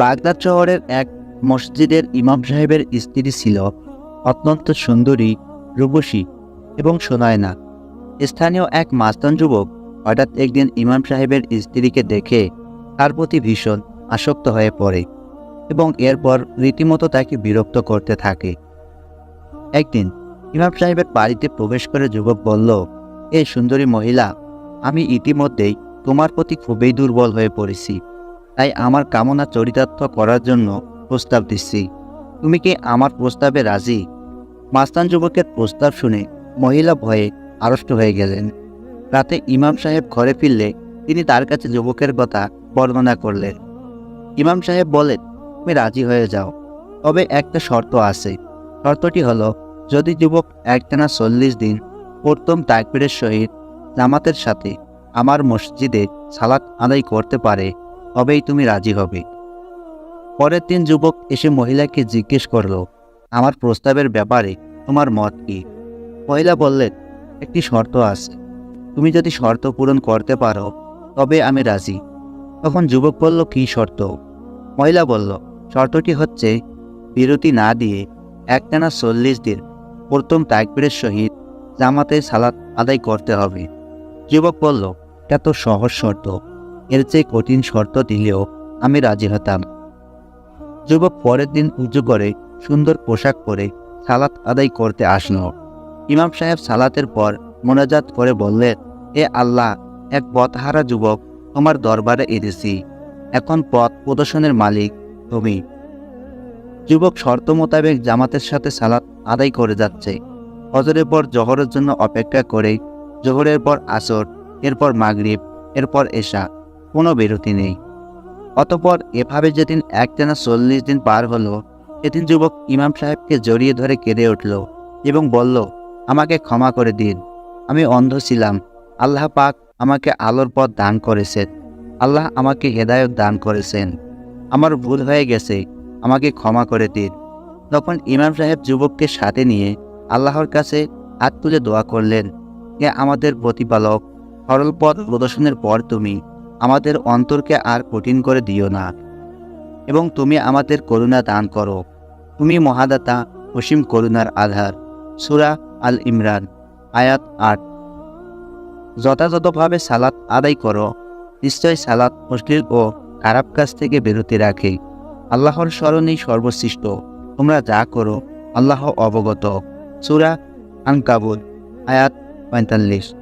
Baghdad শহরের এক মসজিদের ইমাম সাহেবের স্ত্রী ছিল অত্যন্ত সুন্দরী, রূপসী এবং সোনায়না। স্থানীয় এক মাস্তান যুবক হঠাৎ একদিন ইমাম সাহেবের স্ত্রীকে দেখে তার প্রতি ভীষণ আসক্ত হয়ে পড়ে এবং এরপর রীতিমতো তাকে বিরক্ত করতে থাকে। একদিন ইমাম সাহেবের বাড়িতে প্রবেশ করে যুবক বলল, এই সুন্দরী মহিলা, আমি ইতিমধ্যেই তোমার প্রতি খুবই দুর্বল হয়ে পড়েছি। তাই আমার কামনা চরিতার্থ করার জন্য প্রস্তাব দিচ্ছি। তুমি কি আমার প্রস্তাবে রাজি? মাস্তান যুবকের প্রস্তাব শুনে মহিলা ভয়ে আড়ষ্ট হয়ে গেলেন। রাতে ইমাম সাহেব ঘরে ফিরলে তিনি তার কাছে যুবকের কথা বর্ণনা করলেন। ইমাম সাহেব বলেন, তুমি রাজি হয়ে যাও। তবে একটা শর্ত আছে। শর্তটি হলো, যদি যুবক একটানা চল্লিশ দিন প্রথম তাকবীরের সহিত জামাতের সাথে আমার মসজিদে সালাত আদায় করতে পারে তবেই তুমি রাজি হবে। পরের দিন যুবক এসে মহিলাকে জিজ্ঞেস করল, আমার প্রস্তাবের ব্যাপারে তোমার মত কি? মহিলা বললেন, একটি শর্ত আছে। তুমি যদি শর্ত পূরণ করতে পারো, তবে আমি রাজি। তখন যুবক বলল, কী শর্ত? মহিলা বলল, শর্তটি হচ্ছে বিরতি না দিয়ে একটানা চল্লিশ দিন প্রথম তাকবীরের সহিত জামাতে সালাত আদায় করতে হবে। যুবক বলল, এটা তো সহজ শর্ত। এর চেয়ে কঠিন শর্ত দিলেও আমি রাজি হতাম। যুবক পরের দিন উঁচু করে সুন্দর পোশাক পরে সালাত আদায় করতে আসলো। ইমাম সাহেব সালাতের পর মোনাজাত করে বললেন, এ আল্লাহ, এক পথহারা যুবক, তোমার দরবারে এনেছি এখন পথ প্রদর্শনের মালিক তুমি। যুবক শর্ত মোতাবেক জামাতের সাথে সালাত আদায় করে যাচ্ছে। হজরের পর জহরের জন্য অপেক্ষা করে জোহরের পর আসর, এরপর মাগরিব, এরপর এশা। কোনো বিরতি নেই। অতপর এভাবে যেদিন একটানা চল্লিশ দিন পার হলো, সেদিন যুবক ইমাম সাহেবকে জড়িয়ে ধরে কেঁদে উঠল এবং বলল, আমাকে ক্ষমা করে দিন। আমি অন্ধ ছিলাম। আল্লাহ পাক আমাকে আলোর পথ দান করেছেন। আল্লাহ আমাকে হেদায়ত দান করেছেন। আমার ভুল হয়ে গেছে। আমাকে ক্ষমা করে দিন। তখন ইমাম সাহেব যুবককে সাথে নিয়ে আল্লাহর কাছে হাত তুলে দোয়া করলেন, হে আমাদের প্রতিপালক, সরল পথ প্রদর্শনের পর তুমি আমাদের অন্তরকে আর কঠিন করে দিও না। এবং তুমি আমাদের করুণা দান করো। তুমি মহাদাতা অসীম করুণার আধার। সুরা আল ইমরান, আয়াত আট। যথাযথভাবে সালাত আদায় করো। নিশ্চয় সালাত মুশকিল ও খারাপ কাজ থেকে বিরতি রাখে। আল্লাহর স্মরণেই সর্বশ্রেষ্ঠ। তোমরা যা করো, আল্লাহ অবগত। সুরা আনকাবুল, আয়াত পঁয়তাল্লিশ।